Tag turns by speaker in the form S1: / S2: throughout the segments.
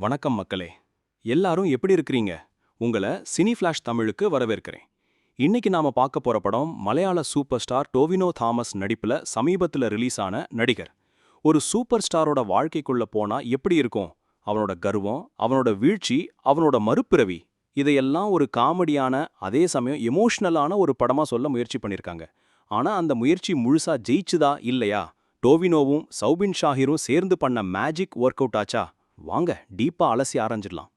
S1: வணக்கம் மக்களே. எல்லாரும் எப்படி இருக்கிறீங்க? உங்களை சினி ஃபிளாஷ் தமிழுக்கு வரவேற்கிறேன். இன்னைக்கு நாம பார்க்க போற படம் மலையாள சூப்பர் ஸ்டார் டோவினோ தாமஸ் நடிப்புல சமீபத்துல ரிலீஸ் ஆன நடிகர். ஒரு சூப்பர் ஸ்டாரோட வாழ்க்கைக்குள்ள போனா எப்படி இருக்கும்? அவனோட கர்வம் அவனோட வீழ்ச்சி அவனோட மறுபிறவி இதையெல்லாம் ஒரு காமெடியான அதே சமயம் எமோஷனலான ஒரு படமா சொல்ல முயற்சி பண்ணிருக்காங்க. ஆனா அந்த முயற்சி முழுசா ஜெயிச்சுதா இல்லையா? டோவினோவும் சௌபின் ஷாஹிரும் சேர்ந்து பண்ண மேஜிக் ஒர்க் அவுட் ஆச்சா? வாங்க டீப்பா அலசி ஆரஞ்சிடலாம்.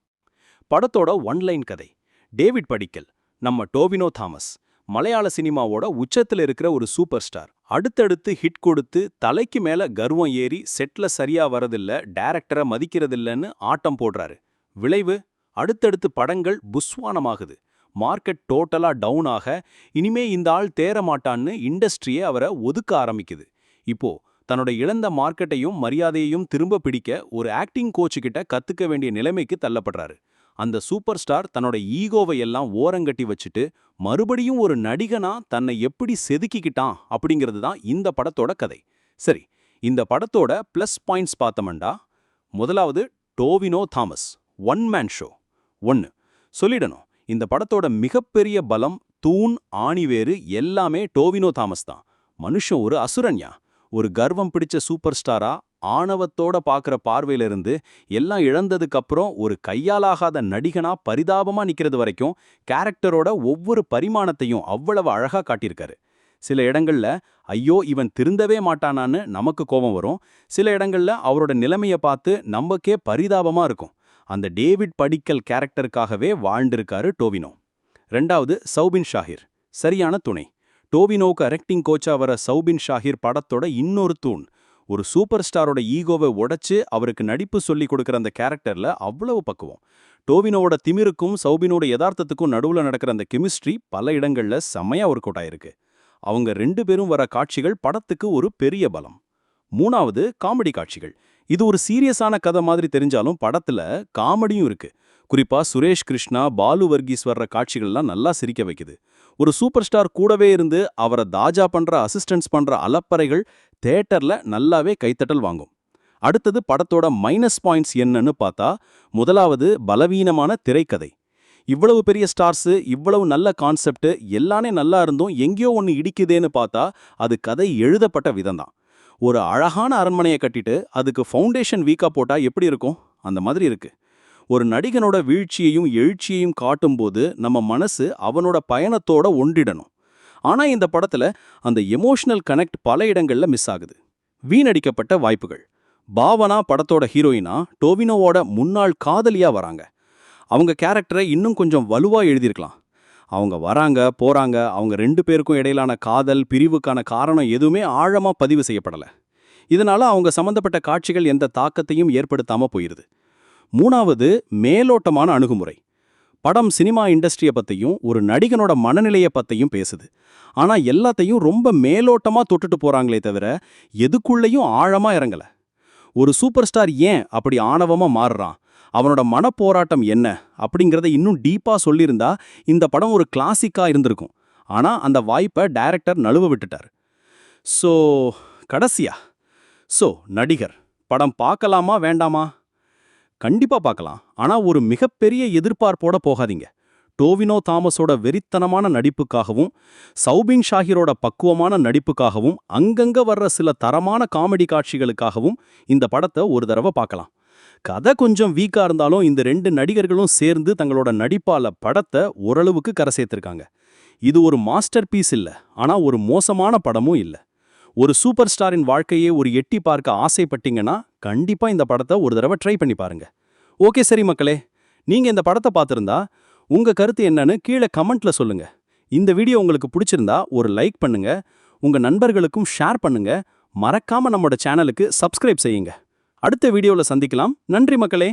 S1: படத்தோட ஒன்லைன் கதை. டேவிட் படிக்கல் நம்ம டோவினோ தாமஸ். மலையாள சினிமாவோட உச்சத்துல இருக்கிற ஒரு சூப்பர் ஸ்டார். அடுத்தடுத்து ஹிட் கொடுத்து தலைக்கு மேல கர்வம் ஏறி செட்ல சரியா வரதில்ல டேரக்டரை மதிக்கிறதில்லன்னு ஆட்டம் போடுறாரு. விளைவு அடுத்தடுத்து படங்கள் புஸ்வானமாகுது. மார்க்கெட் டோட்டலா டவுன் ஆக இனிமே இந்த ஆள் தேர மாட்டான்னு இண்டஸ்ட்ரியே அவரை ஒதுக்க ஆரம்பிக்குது. இப்போ தன்னோட இழந்த மார்க்கெட்டையும் மரியாதையையும் திரும்ப பிடிக்க ஒரு ஆக்டிங் கோச்சு கிட்ட கத்துக்க வேண்டிய நிலைமைக்கு தள்ளப்படுறாரு. அந்த சூப்பர் ஸ்டார் தன்னோட ஈகோவை எல்லாம் ஓரங்கட்டி வச்சுட்டு மறுபடியும் ஒரு நடிகனா தன்னை எப்படி செதுக்கிக்கிட்டான் அப்படிங்கிறது தான் இந்த படத்தோட கதை. சரி இந்த படத்தோட ப்ளஸ் பாயிண்ட்ஸ் பார்த்தோம்டா. முதலாவது Tovino Thomas one man show ஒன்று சொல்லிடணும் இந்த படத்தோட மிகப்பெரிய பலம் தூண் ஆணிவேறு எல்லாமே டோவினோ தாமஸ் தான். மனுஷன் ஒரு அசுரன்யா. ஒரு கர்வம் பிடிச்ச சூப்பர் ஸ்டாரா ஆணவத்தோட பார்க்குற பார்வையிலிருந்து எல்லாம் இழந்ததுக்கப்புறம் ஒரு கையாலாகாத நடிகனா பரிதாபமா நிற்கிறது வரைக்கும் கேரக்டரோட ஒவ்வொரு பரிமாணத்தையும் அவ்வளவு அழகா காட்டியிருக்காரு. சில இடங்கள்ல ஐயோ இவன் திருந்தவே மாட்டானான்னு நமக்கு கோபம் வரும். சில இடங்கள்ல அவரோட நிலைமைய பார்த்து நமக்கே பரிதாபமா இருக்கும். அந்த டேவிட் படிக்கல் கேரக்டருக்காகவே வாழ்ந்திருக்காரு டோவினோ. ரெண்டாவது சௌபின் ஷாஹிர். சரியான துணை. டோவினோக்கு அரக்டிங் கோச்சா வர சௌபின் ஷாஹிர் படத்தோட இன்னொரு தூண். ஒரு சூப்பர் ஸ்டாரோட ஈகோவை உடைச்சு அவருக்கு நடிப்பு சொல்லி கொடுக்குற அந்த கேரக்டர்ல அவ்வளவு பக்குவம். டோவினோவோட திமிருக்கும் சௌபினோட யதார்த்தத்துக்கும் நடுவுல நடக்கிற அந்த கெமிஸ்ட்ரி பல இடங்கள்ல செம்மையா ஒர்க் அவுட் ஆயிருக்கு. அவங்க ரெண்டு பேரும் வர காட்சிகள் படத்துக்கு ஒரு பெரிய பலம். மூணாவது காமெடி காட்சிகள். இது ஒரு சீரியஸான கதை மாதிரி தெரிஞ்சாலும் படத்துல காமெடியும் இருக்கு. குறிப்பா சுரேஷ் கிருஷ்ணா பாலு வர்கீஸ் வர்ற காட்சிகள்லாம் நல்லா சிரிக்க வைக்குது. ஒரு சூப்பர் ஸ்டார் கூடவே இருந்து அவரை தாஜா பண்ற அசிஸ்டன்ஸ் பண்ற அலப்பறைகள் தேட்டர்ல நல்லாவே கைத்தட்டல் வாங்கும். அடுத்தது படத்தோட மைனஸ் பாயிண்ட்ஸ் என்னன்னு பார்த்தா முதலாவது பலவீனமான திரைக்கதை. இவ்வளவு பெரிய ஸ்டார்ஸு இவ்வளவு நல்ல கான்செப்ட் எல்லாமே நல்லா இருந்தும் எங்கேயோ ஒன்று இடிக்குதேன்னு பார்த்தா அது கதை எழுதப்பட்ட விதம்தான். ஒரு அழகான அரண்மனையை கட்டிட்டு அதுக்கு ஃபவுண்டேஷன் வீக்கா போட்டா எப்படி இருக்கும்? அந்த மாதிரி இருக்கு. ஒரு நடிகனோட வீழ்ச்சியையும் எழுச்சியையும் காட்டும்போது நம்ம மனசு அவனோட பயணத்தோட ஒன்றிடணும். ஆனா இந்த படத்துல அந்த எமோஷனல் கனெக்ட் பல இடங்கள்ல மிஸ் ஆகுது. வீணடிக்கப்பட்ட வாய்ப்புகள். பாவனா படத்தோட ஹீரோயினா டோவினோவோட முன்னாள் காதலியா வராங்க. அவங்க கேரக்டரை இன்னும் கொஞ்சம் வலுவா எழுதியிருக்கலாம். அவங்க வராங்க போறாங்க அவங்க ரெண்டு பேருக்கும் இடையிலான காதல் பிரிவுக்கான காரணம் எதுவுமே ஆழமா பதிவு செய்யப்படல. இதனால அவங்க சம்பந்தப்பட்ட காட்சிகள் எந்த தாக்கத்தையும் ஏற்படுத்தாம போயிருது. மூணாவது மேலோட்டமான அணுகுமுறை. படம் சினிமா இண்டஸ்ட்ரியை பற்றியும் ஒரு நடிகனோட மனநிலையை பற்றியும் பேசுது. ஆனால் எல்லாத்தையும் ரொம்ப மேலோட்டமாக தொட்டுட்டு போகிறாங்களே தவிர எதுக்குள்ளேயும் ஆழமாக இறங்கல. ஒரு சூப்பர் ஸ்டார் ஏன் அப்படி ஆணவமாக மாறுறான்? அவனோட மனப்போராட்டம் என்ன? அப்படிங்கிறத இன்னும் டீப்பாக சொல்லியிருந்தா இந்த படம் ஒரு கிளாசிக்காக இருந்திருக்கும். ஆனால் அந்த வாய்ப்பை டைரக்டர் நழுவ விட்டுட்டார். ஸோ கடைசியா? ஸோ நடிகர் படம் பார்க்கலாமா வேண்டாமா? கண்டிப்பா பார்க்கலாம். ஆனா ஒரு மிகப்பெரிய எதிர்பார்ப்போட போகாதீங்க. டோவினோ தாமஸோட வெறித்தனமான நடிப்புக்காகவும் சௌபின் ஷாஹிரோட பக்குவமான நடிப்புக்காகவும் அங்கங்க வர்ற சில தரமான காமெடி காட்சிகளுக்காகவும் இந்த படத்தை ஒரு தடவை பார்க்கலாம். கதை கொஞ்சம் வீக்கா இருந்தாலும் இந்த ரெண்டு நடிகர்களும் சேர்ந்து தங்களோட நடிப்பால படத்தை ஓரளவுக்கு கரை சேர்த்திருக்காங்க. இது ஒரு மாஸ்டர் பீஸ் இல்ல. ஆனா ஒரு மோசமான படமும் இல்லை. ஒரு சூப்பர் ஸ்டாரின் வாழ்க்கையே ஒரு எட்டி பார்க்க ஆசைப்பட்டீங்கன்னா கண்டிப்பா இந்த படத்தை ஒரு தடவை ட்ரை பண்ணி பாருங்க. ஓகே சரி மக்களே. நீங்க இந்த படத்தை பார்த்திருந்தா உங்க கருத்து என்னன்னு கீழே கமெண்ட்ல சொல்லுங்க. இந்த வீடியோ உங்களுக்கு பிடிச்சிருந்தா ஒரு லைக் பண்ணுங்க. உங்க நண்பர்களுக்கும் ஷேர் பண்ணுங்க. மறக்காம நம்மளோட சேனலுக்கு சப்ஸ்கிரைப் செய்யுங்க. அடுத்த வீடியோவில் சந்திக்கலாம். நன்றி மக்களே.